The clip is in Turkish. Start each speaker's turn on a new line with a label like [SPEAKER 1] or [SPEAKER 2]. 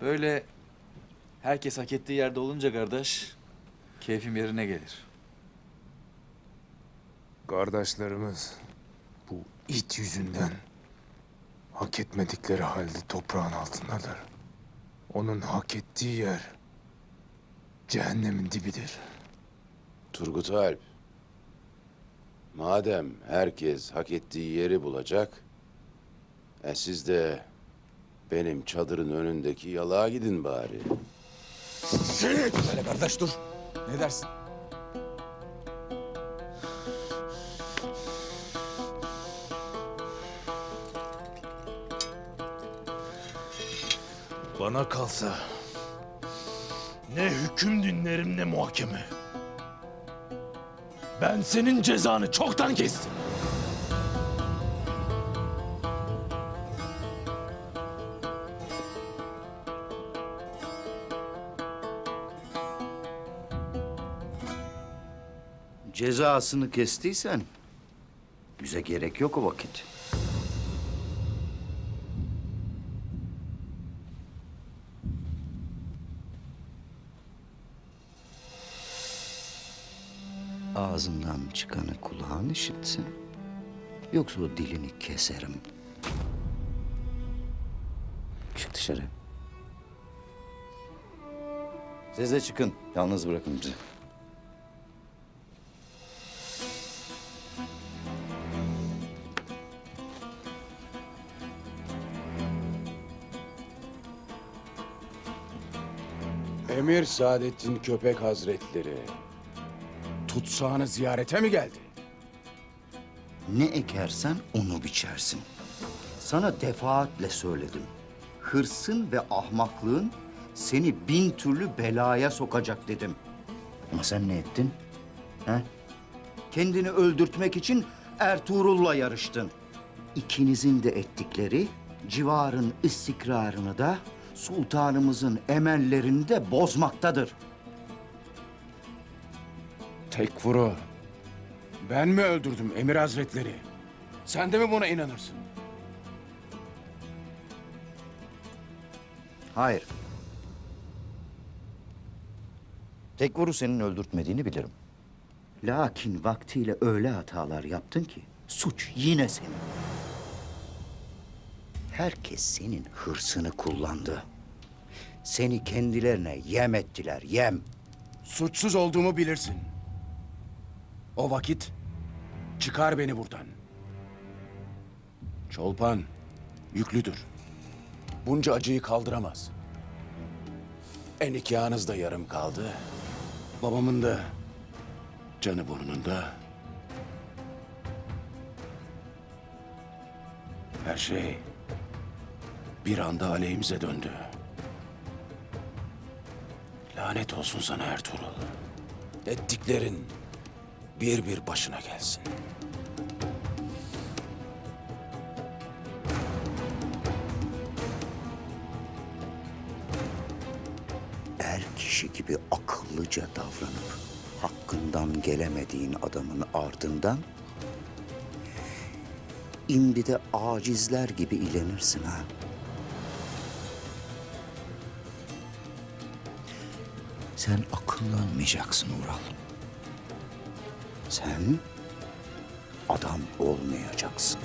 [SPEAKER 1] Böyle herkes hak ettiği yerde olunca kardeş, keyfim yerine gelir.
[SPEAKER 2] Kardeşlerimiz bu it yüzünden hak etmedikleri halde toprağın altındadır. Onun hak ettiği yer cehennemin dibidir.
[SPEAKER 3] Turgut Alp. Madem herkes hak ettiği yeri bulacak, e siz de benim çadırın önündeki yalağa gidin bari.
[SPEAKER 4] Hele kardeş dur. Ne dersin?
[SPEAKER 5] Bana kalsa ne hüküm dinlerim ne muhakeme. Ben senin cezanı çoktan kestim.
[SPEAKER 6] Cezasını kestiysen bize gerek yok o vakit. Ağzından çıkanı kulağın işitsin. Yoksa o dilini keserim. Çık dışarı. Siz de çıkın. Yalnız bırakın bizi.
[SPEAKER 2] Emir Saadettin Köpek Hazretleri tutsağını ziyarete mi geldi?
[SPEAKER 6] Ne ekersen onu biçersin. Sana defaatle söyledim. Hırsın ve ahmaklığın seni bin türlü belaya sokacak dedim. Ama sen ne ettin? He? Kendini öldürtmek için Ertuğrul'la yarıştın. İkinizin de ettikleri civarın istikrarını da sultanımızın emellerini de bozmaktadır.
[SPEAKER 2] Tekfur'u ben mi öldürdüm Emir Hazretleri? Sen de mi buna inanırsın?
[SPEAKER 6] Hayır. Tekvur'u senin öldürtmediğini bilirim. Lakin vaktiyle öyle hatalar yaptın ki suç yine senin. Herkes senin hırsını kullandı. Seni kendilerine yem ettiler, yem.
[SPEAKER 2] Suçsuz olduğumu bilirsin. O vakit çıkar beni buradan. Çolpan yüklüdür. Bunca acıyı kaldıramaz. En nikahınız da yarım kaldı. Babamın da canı burnunda. Her şey bir anda aleyhimize döndü. Lanet olsun sana Ertuğrul. Ettiklerin bir bir başına gelsin.
[SPEAKER 6] Er kişi gibi akıllıca davranıp hakkından gelemediğin adamın ardından imdide acizler gibi ilenirsin ha. Sen akıllanmayacaksın Ural. Sen adam olmayacaksın.